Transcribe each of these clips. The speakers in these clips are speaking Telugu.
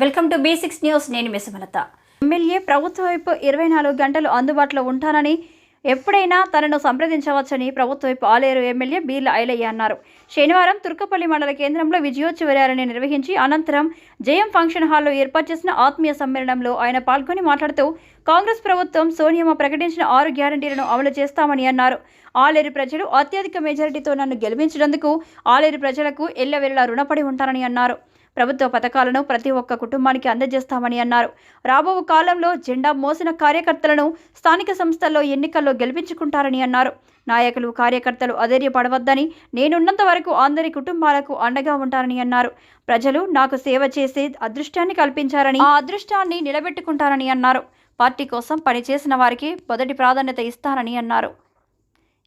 Welcome to B six news. నేను మిసమలత ఎమ్మెల్యే ప్రభుత్వ వైపు ఇరవై నాలుగు గంటలు అందుబాటులో ఉంటానని ఎప్పుడైనా తనను సంప్రదించవచ్చని ప్రభుత్వ వైపు ఆలేరు ఎమ్మెల్యే బీర్ల ఐలయ్య అన్నారు. శనివారం తుర్కపల్లి మండల కేంద్రంలో విజయోత్సవ ర్యాలీని నిర్వహించి అనంతరం జయం ఫంక్షన్ హాల్లో ఏర్పాటు చేసిన ఆత్మీయ సమ్మేళనంలో ఆయన పాల్గొని మాట్లాడుతూ కాంగ్రెస్ ప్రభుత్వం సోనియమ్మ ప్రకటించిన ఆరు గ్యారంటీలను అమలు చేస్తామని అన్నారు. ఆలేరు ప్రజలు అత్యధిక మెజారిటీతో నన్ను గెలిపించినందుకు ఆలేరు ప్రజలకు ఎల్లవెల్లా రుణపడి ఉంటారని అన్నారు. ప్రభుత్వ పథకాలను ప్రతి ఒక్క కుటుంబానికి అందజేస్తామని అన్నారు. రాబో కాలంలో జెండా మోసిన కార్యకర్తలను స్థానిక సంస్థల్లో ఎన్నికల్లో గెలిపించుకుంటారని అన్నారు. నాయకులు కార్యకర్తలు అధైర్యపడవద్దని నేనున్నంత వరకు అందరి కుటుంబాలకు అండగా ఉంటారని అన్నారు. ప్రజలు నాకు సేవ చేసే అదృష్టాన్ని కల్పించారని ఆ అదృష్టాన్ని నిలబెట్టుకుంటారని అన్నారు. పార్టీ కోసం పనిచేసిన వారికి మొదటి ప్రాధాన్యత ఇస్తానని అన్నారు.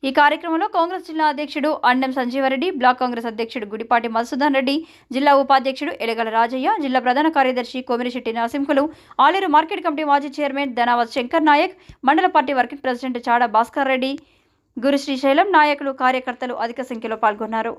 ఈ కార్యక్రమంలో కాంగ్రెస్ జిల్లా అధ్యక్షుడు అండం సంజీవారెడ్డి బ్లాక్ కాంగ్రెస్ అధ్యక్షుడు గుడిపాటి మధుసూదన్ రెడ్డి జిల్లా ఉపాధ్యక్షుడు ఎలగల రాజయ్య జిల్లా ప్రధాన కార్యదర్శి కోమిరిశెట్టి నరసింహులు ఆలేరు మార్కెట్ కమిటీ మాజీ చైర్మన్ ధనావత్ శంకర్ నాయక్ మండల party working president Chada Bhaskar Reddy Guru Srisailam నాయకులు కార్యకర్తలు అధిక సంఖ్యలో పాల్గొన్నారు.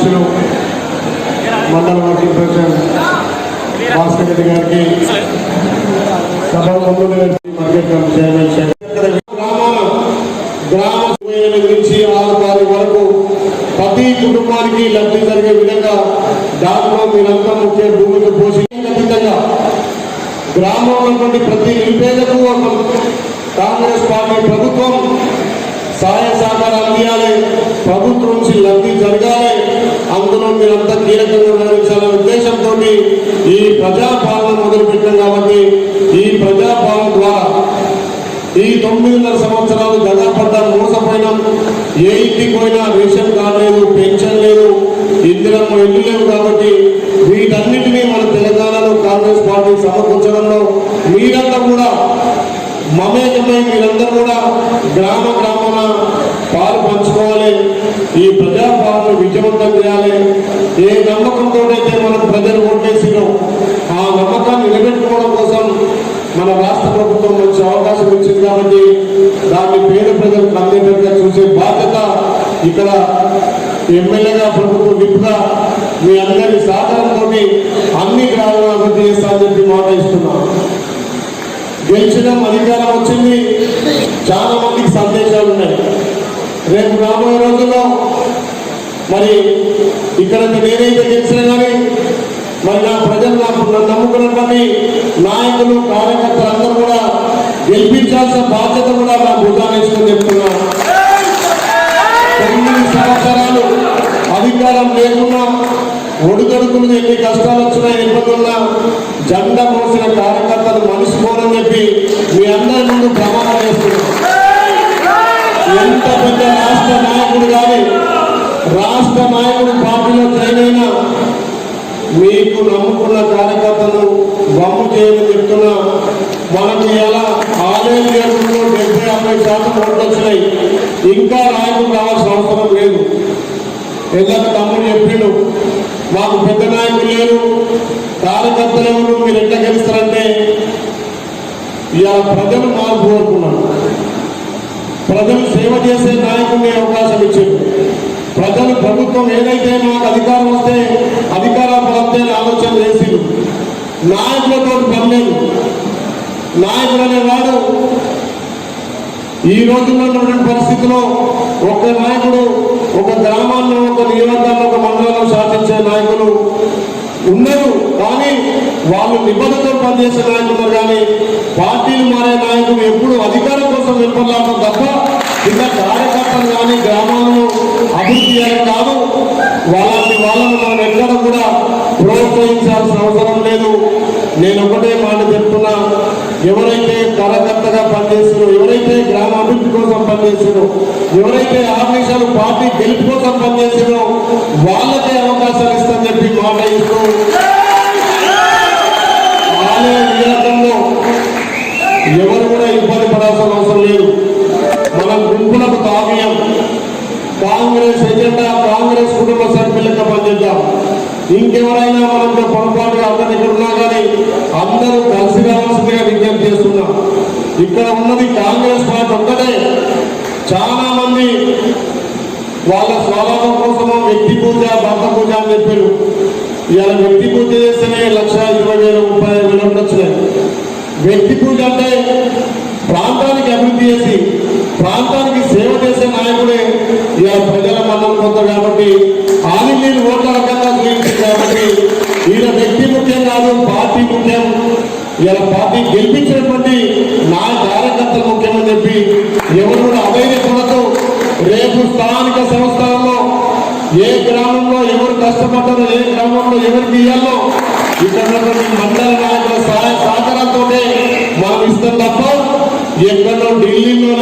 సభాధ్యక్షులు మండల వర్కింగ్ ప్రెసిడెంట్ భాస్కర్ రెడ్డి గారికి సభ ముందు మార్కెట్ చైర్మన్ గ్రామ నుంచి ఆరు తారీఖు వరకు ప్రతి కుటుంబానికి లబ్ధి జరిగే విధంగా దాంట్లో మీరంతా ముఖ్య భూమికి పోషించే ఖచ్చితంగా గ్రామంలో ప్రతి నిరుపేదకు ఒక కాంగ్రెస్ పార్టీ ప్రభుత్వం సహాయ సహకారాలు అందియాలి. ప్రభుత్వం నుంచి లబ్ధి జరగాలి. అందులో మీరంతా కీలకంగా నిర్వహించాలనే ఉద్దేశంతో ఈ ప్రజాపాలన మొదలుపెట్టాం కాబట్టి ఈ ప్రజాపాలన ద్వారా ఈ తొమ్మిదిన్నర సంవత్సరాలు గతపడ్డా మోసపోయినాం. ఏ ఇంటికి పోయినా రేషన్ కార్డు లేదు పెన్షన్ లేదు ఇందిరమ్మ ఇల్లు లేవు కాబట్టి వీటన్నిటినీ మన తెలంగాణలో కాంగ్రెస్ పార్టీ సమకూర్చడంలో మీరంతా కూడా మమేకమై మీరందరూ కూడా గ్రామ పాలు పంచుకోవాలి. ఈ ప్రజాపాలన విజయవంతం చేయాలి. ఏ నమ్మకంతో అయితే మనం ప్రజలు ఓటేసినో ఆ నమ్మకాన్ని నిలబెట్టుకోవడం కోసం మన రాష్ట్ర ప్రభుత్వం మంచి అవకాశం ఇచ్చింది కాబట్టి దాన్ని పేద ప్రజలకు అందేటట్టుగా చూసే బాధ్యత ఇక్కడ ఎమ్మెల్యేగా ప్రభుత్వం విప్గా మీ అందరి సహకారంతో అన్ని గ్రామాలను అభివృద్ధి చేస్తామని చెప్పి మాట ఇస్తున్నాం గెలిచడం అధికారం వచ్చి రేపు రాబోయే రోజుల్లో మరి ఇక్కడ నేనైతే గెలిచినా కానీ మరి నా ప్రజలు నాకు నన్ను నమ్ముకున్నటువంటి నాయకులు కార్యకర్తలు అందరూ కూడా గెలిపించాల్సిన బాధ్యత కూడా నా భుజాన్ని వేసుకొని చెప్తున్నా. తొమ్మిది సంవత్సరాలు అధికారం లేకున్నా ఒడిదొడుకులు ఎన్ని కష్టాలు వచ్చినా ఇబ్బందున్నా జెండా మోసిన కార్యకర్తలు మనిషిపోనని చెప్పి మీ అందరి ముందు ప్రమాణం ఎంత పెద్ద రాష్ట్ర నాయకుడు కానీ రాష్ట్ర నాయకుడు పార్టీలో జాయిన్ మీకు నమ్ముకున్న కార్యకర్తలు బొమ్మ చేయమని చెప్తున్నా. మనకి ఎలా ఆలయం నియోజకవర్గంలో డెబ్బై యాభై శాతం ఓట్లు వచ్చినాయి. ఇంకా నాయకులు రావాల్సిన అవసరం లేదు. ఎందుకంటే తమ్ముడు చెప్పిండు మాకు పెద్ద నాయకులు లేరు కార్యకర్తలు ఎవరు మీరు ఎట్లా గెలుస్తారంటే ఇవాళ ప్రజలు మార్పు కోరుకున్నాను ప్రజలు సేవ చేసే నాయకుడిని అవకాశం ఇచ్చింది. ప్రజలు ప్రభుత్వం ఏదైతే మాకు అధికారం వస్తే అధికార వస్తే ఆలోచన చేసిండు. నాయకులతో పని నాయకుడు అనేవాడు ఈ రోజుల్లో ఉన్నటువంటి పరిస్థితిలో ఒక నాయకుడు ఒక గ్రామాల్లో ఒక నియోజకవర్గంలో ఒక మండలంలో శాసించే నాయకులు ఉన్నారు. కానీ వాళ్ళు నిబద్ధతతో పనిచేసే నాయకులు కానీ పార్టీలు మారే నాయకులు ఎప్పుడు అధికారం కోసం వెంపర్లాడటం తప్ప ఇంకా కార్యకర్తలు కానీ గ్రామాలను అభివృద్ధి చేయడం కాదు. వాళ్ళని వాళ్ళను మనం ఎక్కడ కూడా ప్రోత్సహించాల్సిన అవసరం లేదు. నేను ఒకటే మాట చెప్తున్నా. ఎవరైతే కార్యకర్తగా పనిచేస్తున్నారో ఎవరైతే గ్రామ అభివృద్ధి కోసం పనిచేస్తున్నారో ఎవరైతే ఆర్గనైజేషన్ పార్టీ గెలుపు కోసం పనిచేస్తున్నారో వాళ్ళకే అవకాశాలు ఇస్తామని చెప్పి మాట ఇస్తూ ఇంకెవరైనా మనతో పొరపాటుగా అందరు ఇక్కడ ఉన్నా కానీ అందరూ కలిసి రావాల్సిందిగా విజ్ఞప్తి చేస్తున్నాం. ఇక్కడ ఉన్నది కాంగ్రెస్ పార్టీ ఒక్కటే. చాలా మంది వాళ్ళ స్వలాభం కోసము వ్యక్తి పూజ భర్త పూజ అని చెప్పారు. ఇవాళ వ్యక్తి పూజ చేస్తేనే లక్ష ఇరవై వేల ముప్పై ఐదు వేలు ఉండొచ్చులే. వ్యక్తి పూజ అంటే ప్రాంతానికి అభివృద్ధి చేసి ప్రాంతానికి సేవ చేసే నాయకుడే ఇలా ప్రజల మనం కొంత కాబట్టి ఆది మీరు ఓట్ల రకంగా చూపించారు కాబట్టి ఈయన వ్యక్తి ముఖ్యం కాదు పార్టీ ముఖ్యం. ఇలా పార్టీ గెలిపించినటువంటి నా కార్యకర్తలు ముఖ్యమని చెప్పి ఎవరు కూడా అధైర్యపడతో రేపు స్థానిక సంస్థల్లో ఏ గ్రామంలో ఎవరు కష్టపడ్డారో ఏ గ్రామంలో ఎవరికి ఇయ్యాలో ఇక్కడ మండల నాయకుల సహాయ సహకారంతో మనం ఇస్తాం తప్ప ఎక్కడో ఢిల్లీలో